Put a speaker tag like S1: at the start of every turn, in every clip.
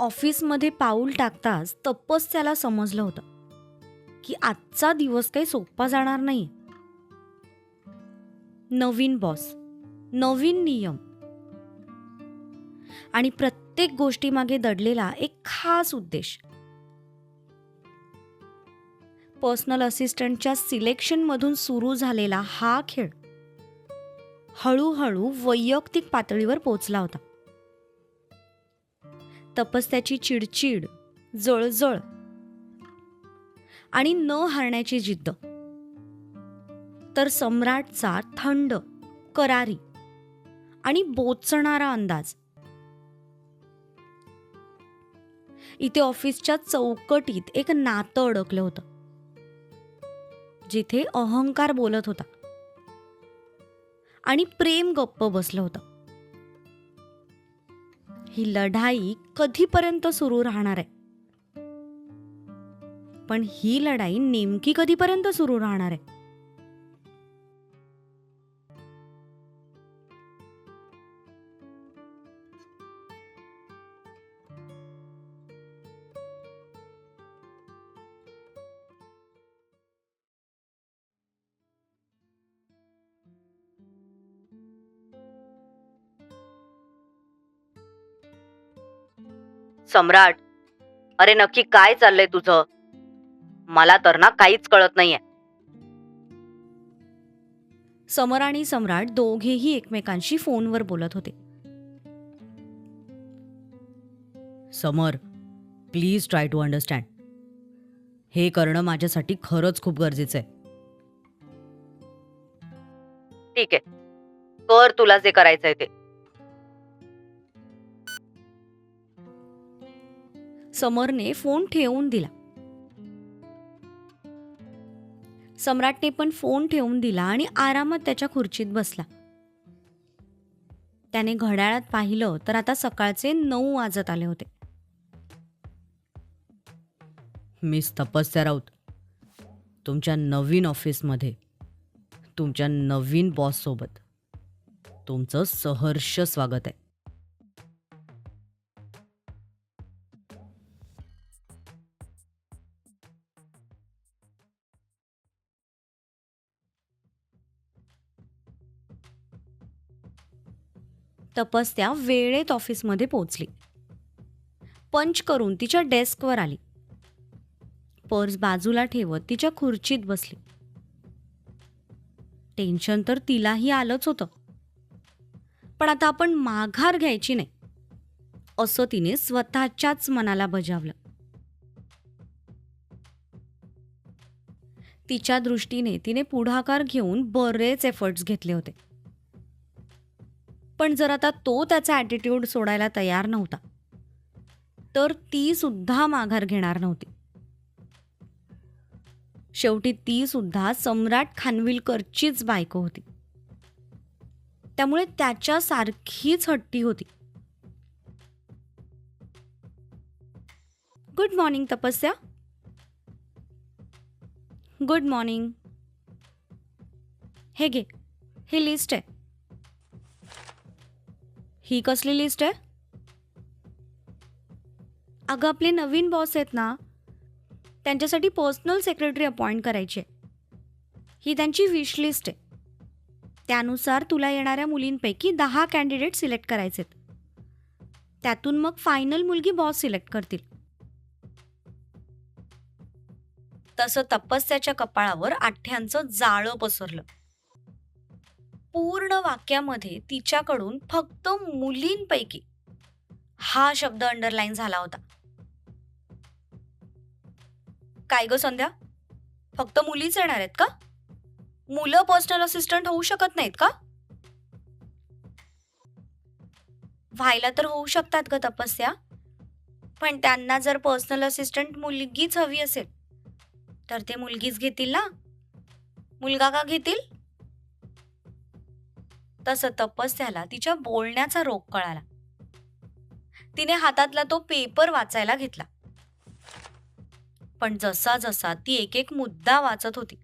S1: ऑफिसमध्ये पाऊल टाकताच तप्पच त्याला समजलं होतं की आजचा दिवस काही सोपा जाणार नाही नवीन बॉस नवीन नियम. आणि प्रत्येक गोष्टीमागे दडलेला एक खास उद्देश. पर्सनल असिस्टंटच्या सिलेक्शनमधून सुरू झालेला हा खेळ हळूहळू वैयक्तिक पातळीवर पोचला होता. तपस्याची चिडचिड जळजळ आणि न हारण्याची जिद्द. तर सम्राटचा थंड करारी आणि बोचणारा अंदाज. इथे ऑफिसच्या चौकटीत एक नातं अडकलं होतं. जिथे अहंकार बोलत होता. आणि प्रेम गप्प बसलं होतं. ही लढाई कधीपर्यंत सुरू राहणार आहे? पण ही लढाई नेमकी कधीपर्यंत सुरू राहणार आहे?
S2: सम्राट. अरे नक्की काय चाललंय तुझं? मला तर ना काहीच कळत नाहीये.
S1: समर आणि सम्राट दोघेही एकमेकांशी फोनवर बोलत होते.
S3: Samar please try to understand हे करणं माझ्यासाठी खरंच खूप गरजेचं आहे.
S2: ठीक आहे. कर तुला जे करायचंय ते.
S1: समरने फोन ठेवून दिला. सम्राटने पण फोन ठेवून दिला आणि आरामात त्याच्या खुर्चीत बसला. त्याने घड्याळात पाहिलं तर आता सकाळचे नऊ वाजत आले होते.
S3: मिस तपस्या राऊत तुमच्या नवीन ऑफिसमध्ये तुमच्या नवीन बॉससोबत तुमचं सहर्ष स्वागत आहे.
S1: तपस्या वेळेत ऑफिसमध्ये पोचली पंच करून तिच्या डेस्कवर आली. पर्स बाजूला ठेवत तिच्या खुर्चीत बसली. टेन्शन तर तिलाही आलंच होतं. पण आता आपण माघार घ्यायची नाही. असं तिने स्वतःच्याच मनाला बजावलं. तिच्या दृष्टीने तिने पुढाकार घेऊन बरेच एफर्ट्स घेतले होते. पण जर आता तो त्याचा ॲटिट्यूड सोडायला तयार नव्हता तर ती सुद्धा माघार घेणार नव्हती. शेवटी ती सुद्धा सम्राट खानविलकरचीच बायको होती. त्यामुळे त्याच्यासारखीच हट्टी होती. Good morning Tapasya. Good morning हे घे ही लिस्ट आहे. ही कसली लिस्ट आहे? अगं आपले नवीन बॉस आहेत ना त्यांच्यासाठी पर्सनल सेक्रेटरी अपॉइंट करायची. आहे ही त्यांची विश लिस्ट आहे. त्यानुसार तुला येणाऱ्या मुलींपैकी दहा कॅन्डिडेट सिलेक्ट करायचेत. त्यातून मग फायनल मुलगी बॉस सिलेक्ट करतील. तसं तपस्याच्या कपाळावर आठ्यांचं जाळं पसरलं. पूर्ण वाक्यामध्ये तिच्याकडून फक्त मुलींपैकी हा शब्द अंडरलाईन झाला होता. काय ग संध्या? फक्त मुलीच येणार आहेत का? मुलं पर्सनल असिस्टंट होऊ शकत नाहीत का? व्हायला तर होऊ शकतात ग तपस्या पण त्यांना जर पर्सनल असिस्टंट मुलगीच हवी असेल तर ते मुलगीच घेतील ना? मुलगा का घेतील? तसं तपस्याला तिच्या बोलण्याचा रोग कळाला. तिने हातातला तो पेपर वाचायला घेतला. पण जसा जसा ती एक एक मुद्दा वाचत होती.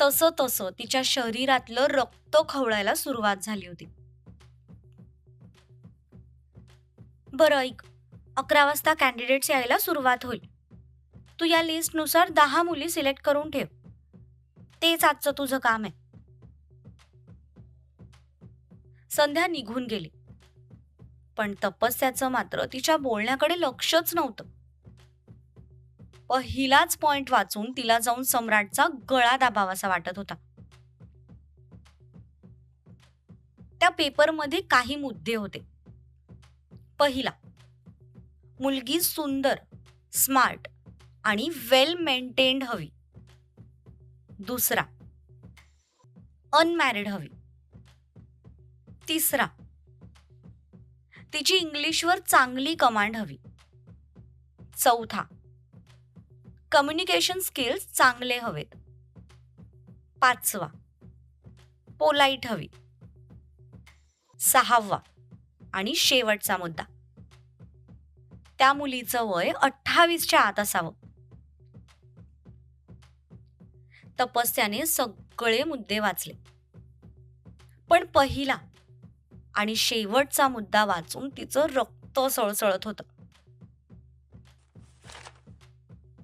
S1: तसं तसं तिच्या शरीरातलं रक्त खवळायला सुरुवात झाली होती. बरं ऐक अकरा वाजता कॅन्डिडेट्स यायला सुरुवात होईल. तू या लिस्टनुसार दहा मुली सिलेक्ट करून ठेव. तेच आजचं तुझं काम आहे. संध्या निघून गेली. पण तपस्याचं मात्र तिच्या बोलण्याकडे लक्षच नव्हतं. पहिलाच पॉइंट वाचून तिला जाऊन सम्राटचा गळा दाबावासा वाटत होता. त्या पेपरमध्ये काही मुद्दे होते. पहिला मुलगी सुंदर स्मार्ट आणि वेल मेंटेन्ड हवी. दुसरा अनमॅरिड हवी. तिसरा. तिची इंग्लिशवर चांगली कमांड हवी. चौथा. कम्युनिकेशन स्किल्स चांगले हवेत. पाचवा. पोलाईट हवी. सहावा आणि शेवटचा मुद्दा. त्या मुलीचं वय अठ्ठावीसच्या आत असावं. तपस्याने सगळे मुद्दे वाचले. पण पहिला आणि शेवटचा मुद्दा वाचून तिचं रक्त सळसळत होतं.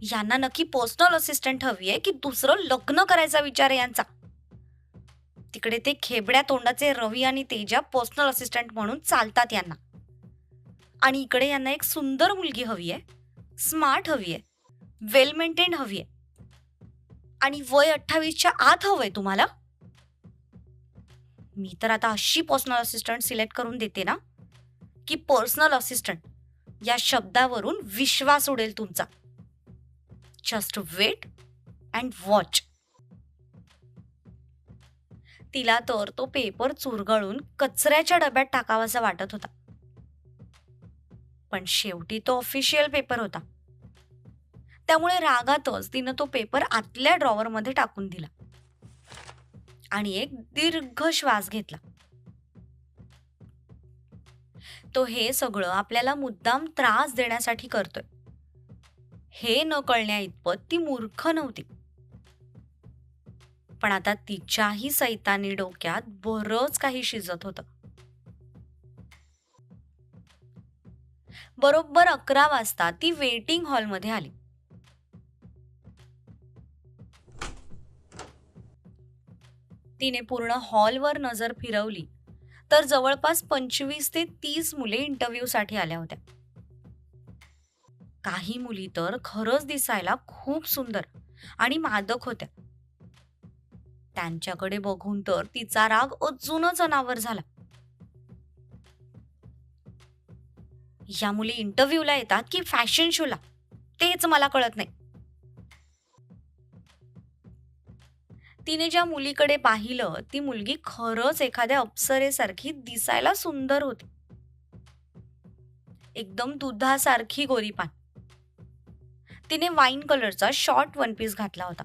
S1: यांना नक्की पर्सनल असिस्टंट हवी आहे की दुसरं लग्न करायचा विचार आहे यांचा? तिकडे ते खेबड्या तोंडाचे रवी आणि तेजा पर्सनल असिस्टंट म्हणून चालतात यांना. आणि इकडे यांना एक सुंदर मुलगी हवी आहे स्मार्ट हवी आहे वेल मेंटेन हवी आहे. आणि वय अठ्ठावीसच्या आत हवंय तुम्हाला? मी तर आता अशी पर्सनल असिस्टंट सिलेक्ट करून देते ना की पर्सनल असिस्टंट या शब्दावरून विश्वास उडेल तुमचा. जस्ट वेट अँड वॉच तिला तर तो पेपर चुरगळून कचऱ्याच्या डब्यात टाकावासा वाटत होता. पण शेवटी तो ऑफिशियल पेपर होता. त्यामुळे रागातच तिनं तो पेपर आतल्या ड्रॉवरमध्ये टाकून दिला. आणि एक दीर्घ श्वास घेतला. तो हे सगळं आपल्याला मुद्दाम त्रास देण्यासाठी करतोय. हे न कळण्या इतपत ती मूर्ख नव्हती. पण आता तिच्याही सैतानी डोक्यात बरंच काही शिजत होतं. बरोबर अकरा वाजता ती वेटिंग हॉलमध्ये आली. तिने पूर्ण हॉलवर नजर फिरवली. तर जवळपास पंचवीस ते तीस मुले इंटरव्ह्यूसाठी आल्या होत्या. काही मुली तर खरंच दिसायला खूप सुंदर आणि मादक होत्या. त्यांच्याकडे बघून तर तिचा राग अजूनच अनावर झाला. या मुली इंटरव्ह्यूला येतात की फॅशन शोला तेच मला कळत नाही. तिने ज्या मुलीकडे पाहिलं ती मुलगी खरंच एखाद्या अप्सरेसारखी दिसायला सुंदर होती. एकदम दुधासारखी गोरीपान. तिने वाईन कलरचा शॉर्ट वन पीस घातला होता.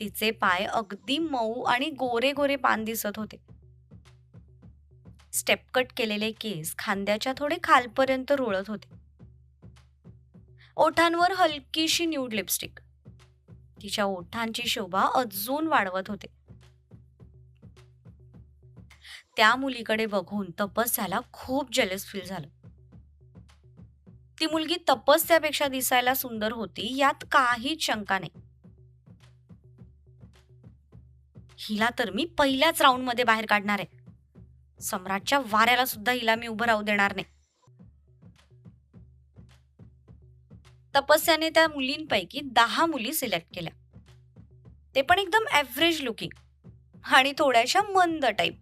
S1: तिचे पाय अगदी मऊ आणि गोरे गोरे पान दिसत होते. स्टेप कट केलेले केस खांद्याच्या थोडे खालपर्यंत रुळत होते. ओठांवर हलकीशी न्यूड लिपस्टिक. तिच्या ओठांची शोभा अजून वाढवत होते. त्या मुलीकडे बघून तपस्याला खूप जलस फील झालं. ती मुलगी तपस्यापेक्षा दिसायला सुंदर होती यात काहीच शंका नाही. हिला तर मी पहिल्याच राऊंडमध्ये बाहेर काढणार आहे. सम्राटच्या वाऱ्याला सुद्धा हिला मी उभं राहू देणार नाही. तपस्याने त्या मुलींपैकी दहा मुली सिलेक्ट केल्या. ते पण एकदम ॲव्हरेज लुकिंग आणि थोड्याशा मंद टाईप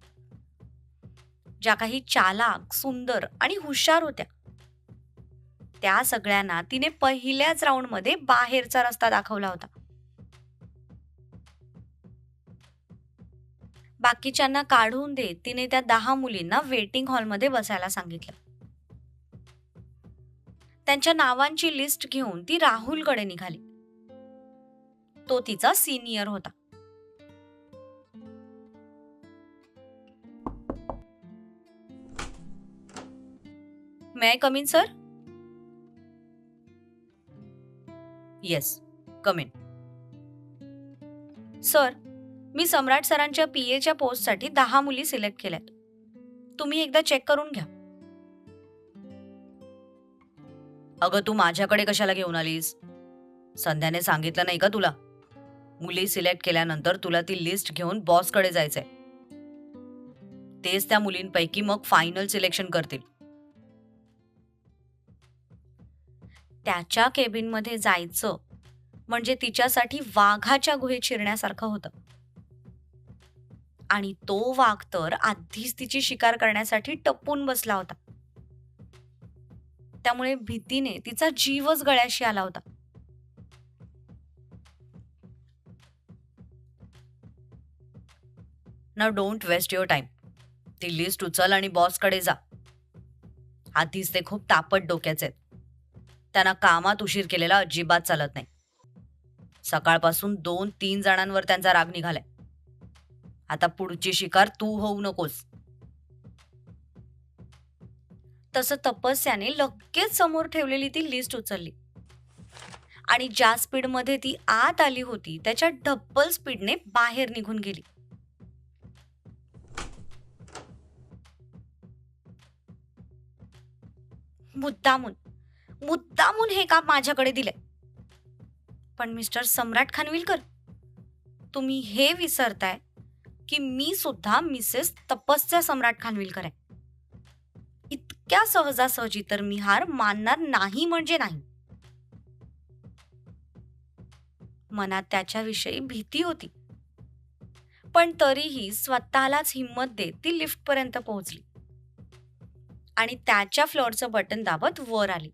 S1: ज्या काही चालाक सुंदर आणि हुशार होत्या. त्या सगळ्यांना तिने पहिल्याच राऊंडमध्ये बाहेरचा रस्ता दाखवला होता. बाकीच्यांना काढून देत तिने त्या दहा मुलींना वेटिंग हॉलमध्ये बसायला सांगितलं. त्यांच्या नावांची लिस्ट घेऊन ती राहुलकडे निघाली. तो तिचा सिनियर होता. May I come in sir yes come in sir मी सम्राट सरांच्या पी एच्या पोस्टसाठी दहा मुली सिलेक्ट केल्यात. तुम्ही एकदा चेक करून घ्या.
S3: अगं तू माझ्याकडे कशाला घेऊन आलीस? संध्याने सांगितलं नाही का तुला? मुली सिलेक्ट केल्यानंतर तुला ती लिस्ट घेऊन बॉसकडे जायचंय. तेच त्या मुलींपैकी मग फायनल सिलेक्शन करतील.
S1: त्याच्या केबिनमध्ये जायचं म्हणजे तिच्यासाठी वाघाच्या गुहेत शिरण्यासारखं होतं. आणि तो वाघ तर आधीच तिची शिकार करण्यासाठी टपून बसला होता. त्यामुळे भीतीने तिचा जीवच गळ्याशी आला होता.
S3: ना डोंट वेस्ट युअर टाइम ती लिस्ट उचल आणि बॉसकडे जा. आधीच ते खूप तापट डोक्याचे आहेत. त्यांना कामात उशीर केलेला अजिबात चालत नाही. सकाळपासून दोन तीन जणांवर त्यांचा राग निघालाय. आता पुढची शिकार तू होऊ नकोस.
S1: तसं तपस्याने लगेच समोर ठेवलेली ती लिस्ट उचलली. आणि ज्या स्पीडमध्ये ती आत आली होती त्याच्या डब्बल स्पीडने बाहेर निघून गेली. मुद्दामून मुद्दामून हे काम माझ्याकडे दिले पण मिस्टर सम्राट खानविलकर तुम्ही हे विसरताय की मी सुद्धा मिसेस तपस्या सम्राट खानविलकर आहे. इतक्या सहजासहजी तर मी हार मानणार नाही म्हणजे नाही. मनात त्याच्याविषयी भीती होती. पण तरीही स्वतःलाच हिंमत देत ती लिफ्ट पर्यंत पोहोचली. आणि त्याच्या फ्लोअरचं बटन दाबत वर आली.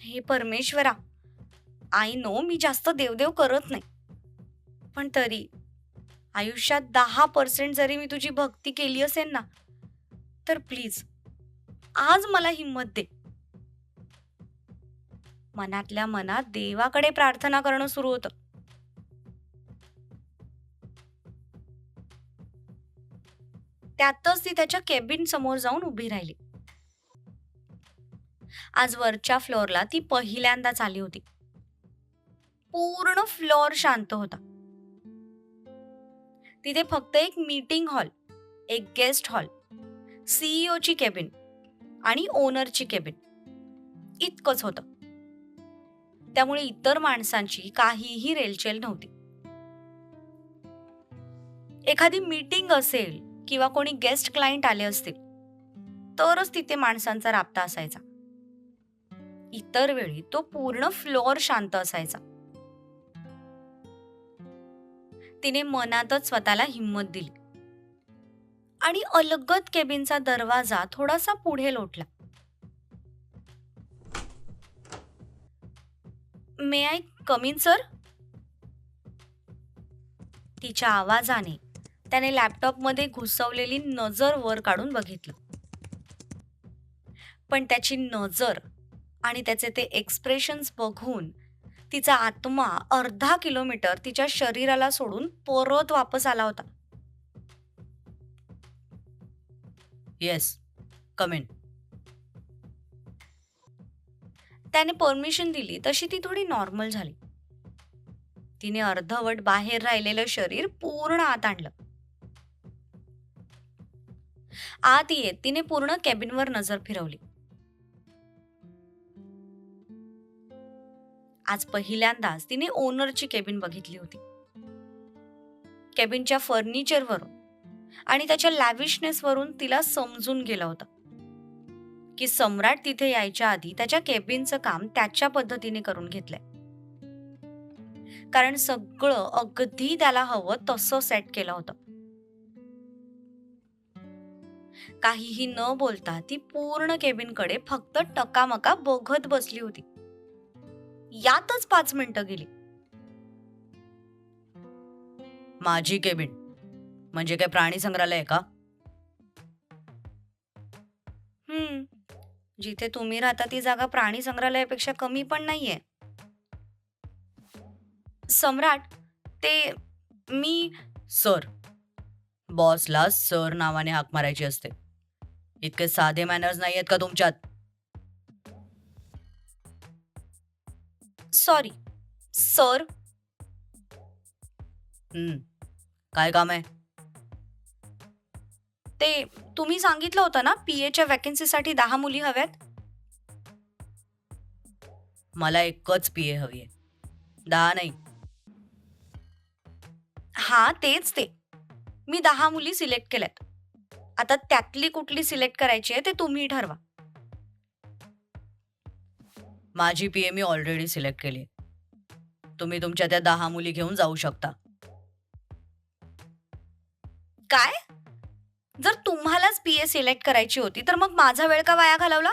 S1: हे परमेश्वरा आय नो मी जास्त देवदेव करत नाही. पण तरी. आयुष्यात दहा पर्सेंट जरी मी तुझी भक्ती केली असेल ना तर प्लीज आज मला हिंमत दे. मनातल्या मनात देवाकडे प्रार्थना करणं सुरू होतं. त्यातच ती त्याच्या केबिन समोर जाऊन उभी राहिली. आज वरच्या फ्लोअरला ती पहिल्यांदाच आली होती. पूर्ण फ्लोअर शांत होता. तिथे फक्त एक मीटिंग हॉल एक गेस्ट हॉल सीईओची केबिन आणि ओनरची केबिन इतकंच होतं. त्यामुळे इतर माणसांची काहीही रेलचेल नव्हती. एखादी मीटिंग असेल किंवा कोणी गेस्ट क्लायंट आले असतील तरच तिथे माणसांचा राबता असायचा. इतर वेळी तो पूर्ण फ्लोअर शांत असायचा. तिने मनातच स्वतःला हिंमत दिली. आणि अलगद केबिनचा दरवाजा थोडासा पुढे लोटला. मे आय कमिन सर तिच्या आवाजाने त्याने लॅपटॉपमध्ये घुसवलेली नजर वर काढून बघितलं. पण त्याची नजर आणि त्याचे ते एक्सप्रेशन्स बघून तिचा आत्मा अर्धा किलोमीटर तिच्या शरीराला सोडून परत वापस आला होता.
S3: येस कम इन
S1: त्याने परमिशन दिली तशी ती थोडी नॉर्मल झाली. तिने अर्धवट बाहेर राहिलेलं शरीर पूर्ण आत आणलं. आत येत तिने पूर्ण केबिनवर नजर फिरवली. आज पहिल्यांदाच तिने ओनरची केबिन बघितली होती. केबिनच्या फर्निचरवरून आणि त्याच्या लॅविशनेसवरून तिला समजून गेलं होतं. की सम्राट तिथे यायच्या आधी त्याच्या केबिनचं काम त्याच्या पद्धतीने करून घेतलंय. कारण सगळं अगदी त्याला हवं तसं सेट केलं होतं. काहीही न बोलता ती पूर्ण केबिनकडे फक्त टकामका बघत बसली होती. यातच पाच मिनिटं गेली.
S3: माझी केबिन. म्हणजे काय प्राणी संग्रहालय आहे का?
S1: हम्म. जिथे तुम्ही राहता ती जागा प्राणी संग्रहालयापेक्षा कमी पण नाहीये. सम्राट ते मी
S3: सर. बॉसला सर नावाने हाक मारायची असते. इतके साधे मॅनर्स नाही आहेत का तुमच्यात?
S1: Sorry sir.
S3: हम्म काय काम आहे?
S1: ते तुम्ही सांगितलं होतं ना पी एच्या वॅकन्सीसाठी दहा मुली हव्यात?
S3: मला एकच पी ए हवी आहे दहा नाही.
S1: हा तेच ते. मी दहा मुली सिलेक्ट केल्यात. आता त्यातली कुठली सिलेक्ट करायची आहे ते तुम्ही ठरवा.
S3: माझी पी ए मी ऑलरेडी सिलेक्ट केली. तुम्ही तुमच्या त्या दहा मुली घेऊन जाऊ शकता.
S1: काय? जर तुम्हालाच पी ए सिलेक्ट करायची होती तर मग माझा वेळ का वाया घालवला?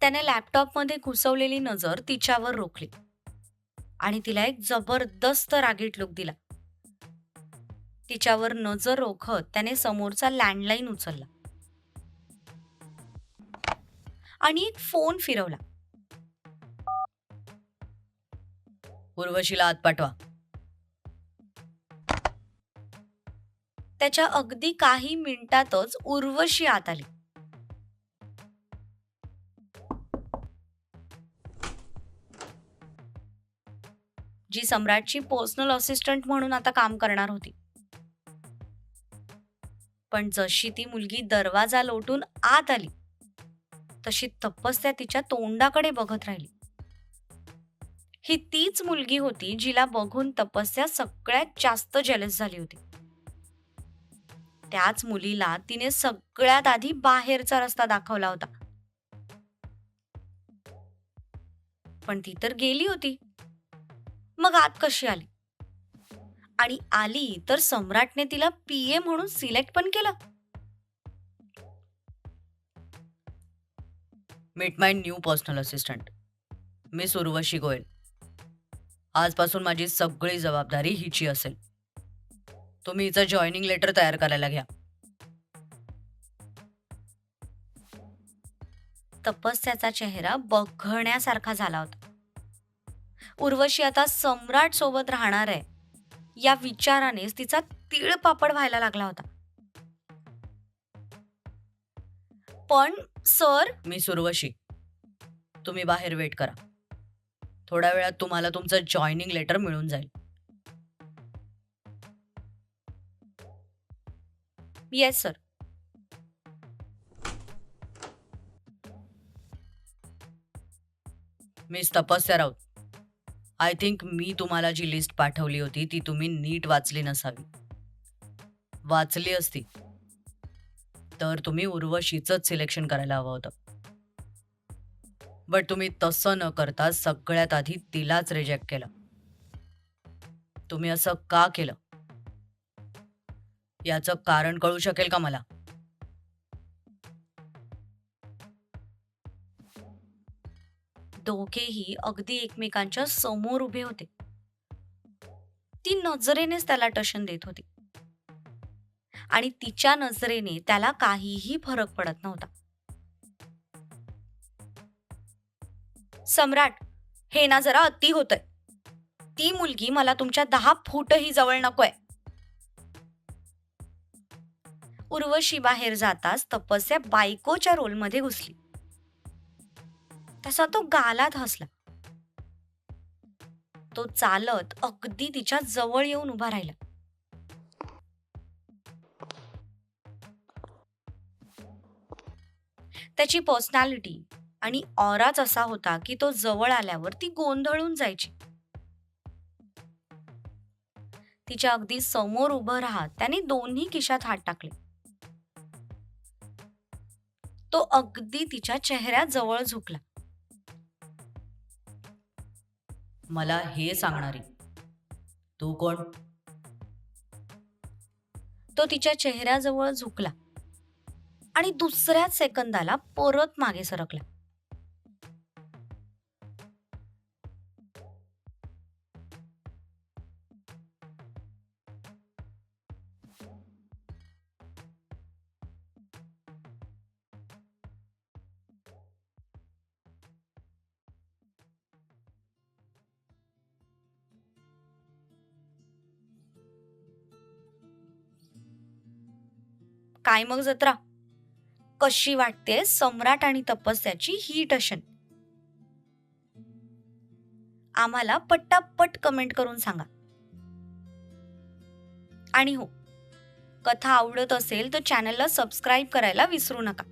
S1: त्याने लॅपटॉपमध्ये घुसवलेली नजर तिच्यावर रोखली. आणि तिला एक जबरदस्त रागीट लुक दिला. तिच्यावर नजर रोखत त्याने समोरचा लँडलाईन उचलला. आणि एक फोन फिरवला.
S3: उर्वशीला आत पाठवा.
S1: त्याच्या अगदी काही मिनिटातच उर्वशी आत आली. जी सम्राटची पर्सनल असिस्टंट म्हणून आता काम करणार होती. पण जशी ती मुलगी दरवाजा लोटून आत आली तशी तपस्या तिच्या तोंडाकडे बघत राहिली. ही तीच मुलगी होती जिला बघून तपस्या सगळ्यात जास्त जलस झाली होती. त्याच मुलीला तिने सगळ्यात आधी बाहेरचा रस्ता दाखवला होता. पण ती तर गेली होती. मग आत कशी आली? आणि आली तर सम्राटने तिला पीए म्हणून सिलेक्ट पण केलं.
S3: Meet my new personal assistant miss Urvashi Goyal आजपासून माझी सगळी जबाबदारी हिची असेल. तुम्ही हिचं जॉईनिंग लेटर तयार करायला घ्या.
S1: तपस्याचा चेहरा बघण्यासारखा झाला होता. उर्वशी आता सम्राट सोबत राहणार आहे. या विचारानेच तिचा तिळपापड व्हायला लागला होता. पण सर?
S3: मिस उर्वशी तुम्ही बाहेर वेट करा. थोड्या वेळात तुम्हाला तुमचं जॉईनिंग लेटर मिळून जाईल.
S1: Yes sir.
S3: मिस तपस्या राऊत आय थिंक मी तुम्हाला जी लिस्ट पाठवली होती ती तुम्ही नीट वाचली नसावी. वाचली असती. तर तुम्ही उर्वशीचंच सिलेक्शन करायला हवं होतं. बट तुम्ही तसं न करता सगळ्यात आधी तिलाच रिजेक्ट केलं. तुम्ही असं का केलं? याचं कारण कळू शकेल का मला?
S1: दोघेही अगदी एकमेकांच्या समोर उभे होते. ती नजरेनेच त्याला टशन देत होती. आणि तिच्या नजरेने त्याला काहीही फरक पडत नव्हता. सम्राट हे ना जरा अति होतंय. ती मुलगी मला तुमच्या दहा फूटही जवळ नकोय. उर्वशी बाहेर जाताच तपस्या बायकोच्या रोलमध्ये घुसली. तसा तो गालात हसला. तो चालत अगदी तिच्या जवळ येऊन उभा राहिला. त्याची पर्सनॅलिटी आणि ऑराच असा होता की तो जवळ आल्यावर ती गोंधळून जायची. तिच्या अगदी समोर उभं राहत त्याने दोन्ही खिशात हात टाकले. तो अगदी तिच्या चेहऱ्याजवळ झुकला.
S3: मला हे सांगणारी. तू कोण?
S1: तो तिच्या चेहऱ्याजवळ झुकला. आणि दुसऱ्याच सेकंदाला परत मागे सरकला. काय मग जत्रा? कशी वाटते सम्राट आणि तपस्याची ही टशन आम्हाला पट्टापट कमेंट करून सांगा. आणि हो कथा आवडत असेल तर चॅनलला सबस्क्राईब करायला विसरू नका.